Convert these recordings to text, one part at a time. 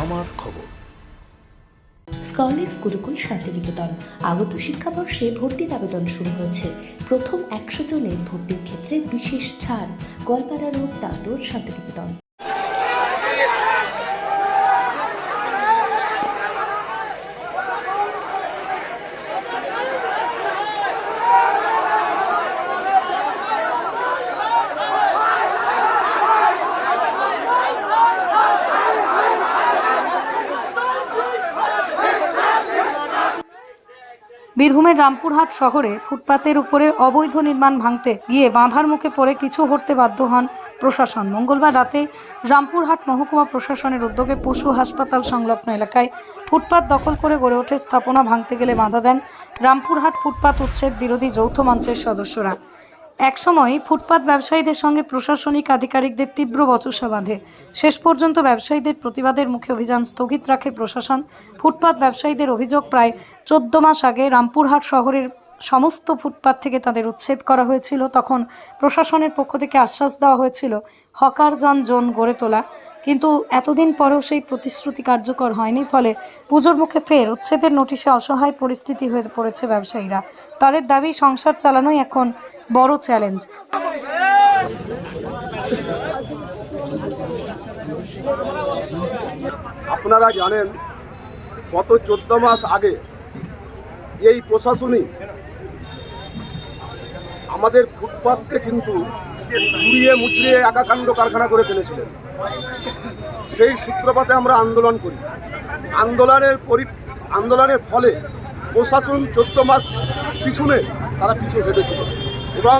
আমার খবর। স্কলেজ গুরুকুল শান্তিনিকেতন। আগত শিক্ষাবর্ষে ভর্তির আবেদন শুরু হয়েছে। প্রথম একশো জনের ভর্তির ক্ষেত্রে বিশেষ ছাড়। গোয়ালপাড়া রোড দাঁতর শান্তিনিকেতন। বীরভূমের রামপুরহাট শহরে ফুটপাতের উপরে অবৈধ নির্মাণ ভাঙতে গিয়ে বাঁধার মুখে পড়ে কিছু হরতে বাধ্য হন প্রশাসন। মঙ্গলবার রাতে রামপুরহাট মহকুমা প্রশাসনের উদ্যোগে পশু হাসপাতাল সংলগ্ন এলাকায় ফুটপাত দখল করে গড়ে ওঠে স্থাপনা ভাঙতে গেলে বাধা দেন রামপুরহাট ফুটপাত উচ্ছেদ বিরোধী যৌথ মঞ্চের সদস্যরা। একসময় ফুটপাত ব্যবসায়ীদের সঙ্গে প্রশাসনিক আধিকারিকদের তীব্র বচসা বাঁধে। শেষ পর্যন্ত ব্যবসায়ীদের প্রতিবাদের মুখে অভিযান স্থগিত রাখে প্রশাসন। ফুটপাত ব্যবসায়ীদের অভিযোগ, প্রায় চোদ্দ মাস আগে রামপুরহাট শহরের সমস্ত ফুটপাত থেকে তাদের উচ্ছেদ করা হয়েছিল। তখন প্রশাসনের পক্ষ থেকে আশ্বাস দেওয়া হয়েছিল হকারজন জোন গড়ে তোলা। কিন্তু এতদিন পরেও সেই প্রতিশ্রুতি কার্যকর হয়নি। ফলে পুজোর মুখে ফের উচ্ছেদের নোটিশে অসহায় পরিস্থিতি হয়ে পড়েছে ব্যবসায়ীরা। তাদের দাবি, সংসার চালানোই এখন বড় চ্যালেঞ্জ। আপনারা জানেন, গত চোদ্দ মাস আগে এই প্রশাসনিক আমাদের ফুটপাথকে কিন্তু মুড়িয়ে মুচড়িয়ে একাকাণ্ড কারখানা করে ফেলেছিলেন। সেই সূত্রপাতে আমরা আন্দোলন করি। আন্দোলনের পরি আন্দোলনের ফলে প্রশাসন চোদ্দ মাস পিছনে তারা পিছু হেঁটেছিল এবং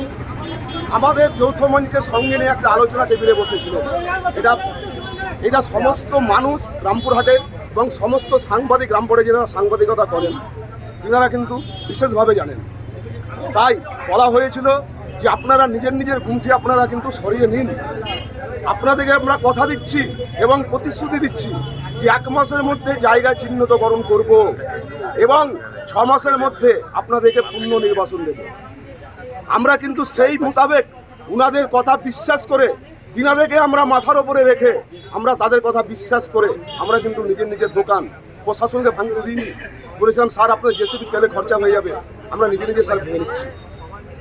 আমাদের যৌথ মঞ্চকে সঙ্গে নিয়ে একটা আলোচনা টেবিলে বসেছিল এটা এটা সমস্ত মানুষ রামপুরহাটে এবং সমস্ত সাংবাদিক রামপুরে যারা সাংবাদিকতা করেন তিনারা কিন্তু বিশেষভাবে জানেন। তাই বলা হয়েছিল যে আপনারা নিজের নিজের গুমটি আপনারা কিন্তু সরিয়ে নিন। আপনাদেরকে আমরা কথা দিচ্ছি এবং প্রতিশ্রুতি দিচ্ছি যে এক মাসের মধ্যে জায়গা চিহ্নিতকরণ করব এবং ছ মাসের মধ্যে আপনাদেরকে পূর্ণ নির্বাচন দেব। আমরা কিন্তু সেই মোতাবেক উনাদের কথা বিশ্বাস করে তিনাদেরকে আমরা মাথার ওপরে রেখে আমরা তাদের কথা বিশ্বাস করে আমরা কিন্তু নিজের নিজের দোকান প্রশাসনকে ভাঙতে দিইনি। বলেছিলাম, স্যার আপনার জেসিবি তেলে খরচা হয়ে যাবে। আমরা নিজে নিজে স্যার ভেঙে নিচ্ছি।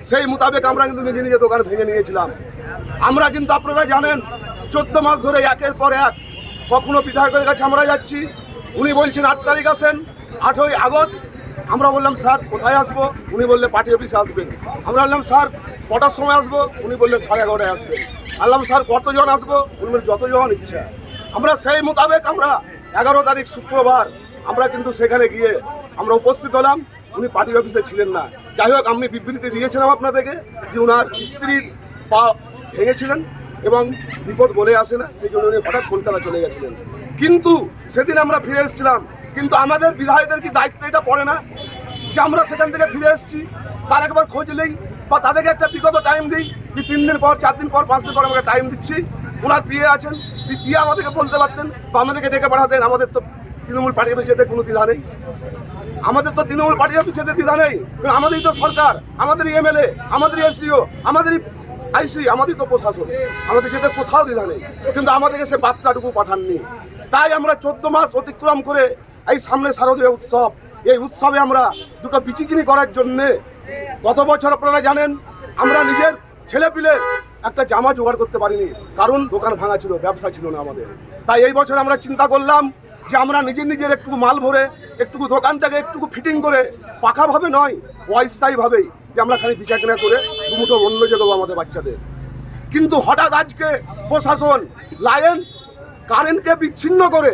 সেই মোতাবেক আমরা কিন্তু নিজে নিজে দোকান ভেঙে নিয়েছিলাম। আমরা কিন্তু আপনারা জানেন, চোদ্দ মাস ধরে একের পর এক কখনো বিধায়কের কাছে আমরা যাচ্ছি। উনি বলছেন, আট তারিখ আসেন আঠই আগস্ট আমরা বললাম, স্যার, কোথায় আসব? উনি বললে, পার্টি অফিসে আসবেন। আমরা বললাম, স্যার, কটার সময় আসব? উনি বললেন সাড়ে এগারোটায় আসবেন। বললাম, স্যার, কতজন আসব? উনি বললেন, যতজন ইচ্ছা। আমরা সেই মোতাবেক আমরা এগারো তারিখ শুক্রবার আমরা কিন্তু সেখানে গিয়ে আমরা উপস্থিত হলাম। উনি পার্টি অফিসে ছিলেন না। যাই হোক, আমি বিবৃতি দিয়েছিলাম আপনাদেরকে যে ওনার স্ত্রীর পা ভেঙেছিলেন এবং বিপদ বলে আসে না, সেই জন্য উনি হঠাৎ কলকাতা চলে গেছিলেন। কিন্তু সেদিন আমরা ফিরে এসেছিলাম। কিন্তু আমাদের বিধায়কের কি দায়িত্ব? এটা পড়ে না। যে আমরা সেখান থেকে ফিরে এসেছি, তার একবার খোঁজ নেই বা তাদেরকে একটা বিগত টাইম দিই যে তিন দিন পর, চার দিন পর, পাঁচ দিন পর আমাকে টাইম দিচ্ছি। ওনার পিয়ে আছেন। পিয়ে আমাদেরকে বলতে পারতেন বা আমাদেরকে ডেকে পাঠাতেন। আমাদের তো তৃণমূল পার্টি অফিসে যেতে কোনো দ্বিধা নেই। আমাদের তো তৃণমূল পার্টি অফিস যেতে দ্বিধা নেই। আমাদেরই তো সরকার, আমাদেরই এমএলএ আমাদেরই এসডিও আমাদেরই আইসি আমাদেরই তো প্রশাসন। আমাদের যেতে কোথাও দ্বিধা নেই। কিন্তু আমাদেরকে সে বার্তাটুকু পাঠাননি। তাই আমরা চোদ্দ মাস অতিক্রম করে এই সামনে শারদীয় উৎসব। এই উৎসবে আমরা দুটো বিচিকিনি করার জন্যে গত বছর আপনারা জানেন, আমরা নিজের ছেলে পিলের একটা জামা জোগাড় করতে পারিনি, কারণ দোকান ভাঙা ছিল, ব্যবসা ছিল না আমাদের। তাই এই বছর আমরা চিন্তা করলাম যে আমরা নিজের নিজের একটু মাল ভরে একটু দোকানটাকে একটুকু ফিটিং করে, পাকাভাবে নয়, অস্থায়ীভাবেই যে আমরা খালি বিচার কেনা করে দুমুঠো অন্য দেবো আমাদের বাচ্চাদের। কিন্তু হঠাৎ আজকে প্রশাসন লাইন কারেন্টকে বিচ্ছিন্ন করে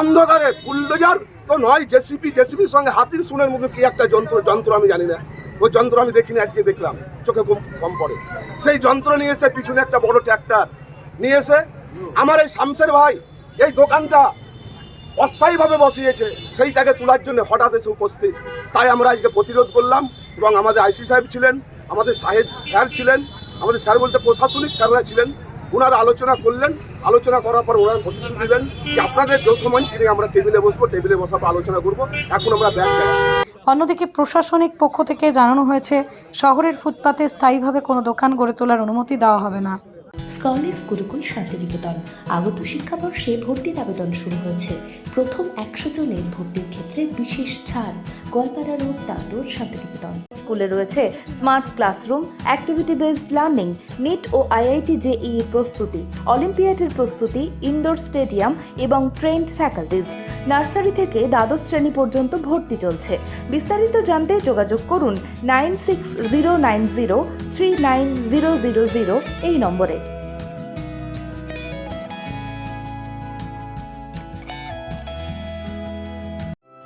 অন্ধকারে বুলডোজার তো নয়, জেসিপি, জেসিপির সঙ্গে হাতির সুনের মুখে কি একটা যন্ত্র যন্ত্র আমি জানি না। ওই যন্ত্র আমি দেখিনি, আজকে দেখলাম। চোখে কম কম পড়ে। সেই যন্ত্র নিয়ে এসে পিছনে একটা বড় ট্র্যাক্টর নিয়ে এসে আমার এই শামসের ভাই এই দোকানটা অস্থায়ীভাবে বসিয়েছে। সেইটাকে তোলার জন্য হঠাৎ এসে উপস্থিত। তাই আমরা আজকে প্রতিরোধ করলাম এবং আমাদের আইসি সাহেব ছিলেন, আমাদের সাহেব, স্যার ছিলেন, আমাদের স্যার বলতে প্রশাসনিক স্যাররা ছিলেন। ওনারা আলোচনা করলেন, আলোচনা করার পর ওনারা প্রতিশ্রুতি দিলেন যে আপনাদের যৌথ মঞ্চ কিনে আমরা টেবিলে বসবো, টেবিলে বসার আলোচনা করব। এখন আমরা ব্যাগ অন্যদিকে প্রশাসনিক পক্ষ থেকে জানানো হয়েছে, শহরের ফুটপাতে স্থায়ীভাবে কোনো দোকান গড়ে তোলার অনুমতি দেওয়া হবে না। স্কলেজ গুরুকুল শান্তিনিকেতন। আগত শিক্ষাবর্ষে ভর্তির আবেদন শুরু হয়েছে। প্রথম একশো জনের ভর্তির ক্ষেত্রে বিশেষ ছাড়। গোয়ালপাড়া রোড দাঁতর শান্তিনিকেতন। স্কুলে রয়েছে smart classroom, activity based learning, NEET ও আইআইটি এর প্রস্তুতি, অলিম্পিয়াডের প্রস্তুতি, ইনডোর স্টেডিয়াম এবং ট্রেন্ড ফ্যাকাল্টিজ। নার্সারি থেকে দ্বাদশ শ্রেণি পর্যন্ত ভর্তি চলছে। বিস্তারিত জানতে যোগাযোগ করুন nine six zero nine zero three nine zero zero zero এই নম্বরে।